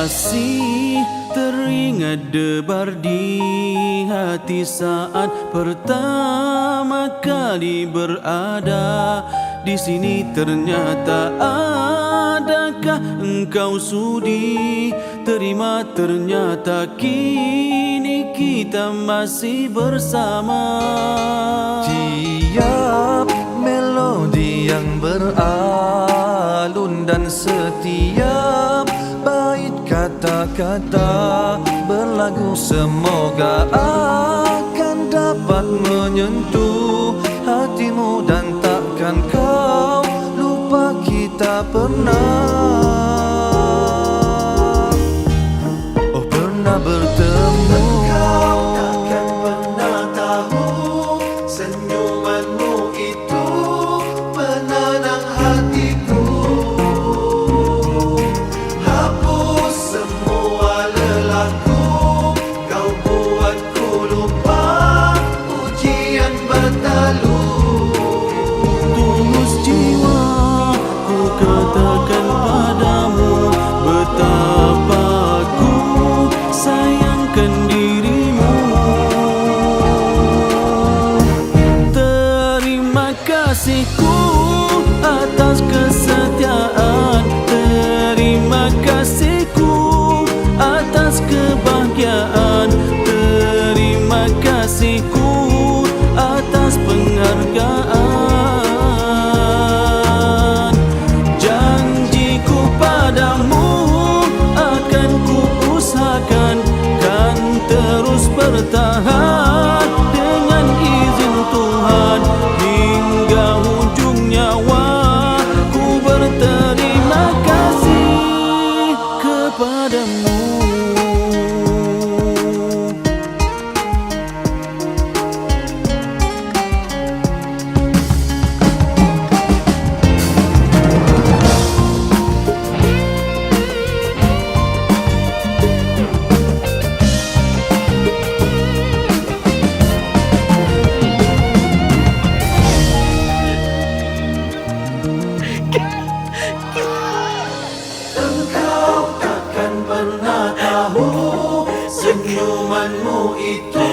kasih teringat debar di hati saat pertama kali berada di sini. Ternyata adakah engkau sudi terima? Ternyata kini kita masih bersama. Tiap melodi yang beralun dan setiap kata-kata berlagu semoga akan dapat menyentuh terima 我的梦 pernah tahu senyumanmu itu.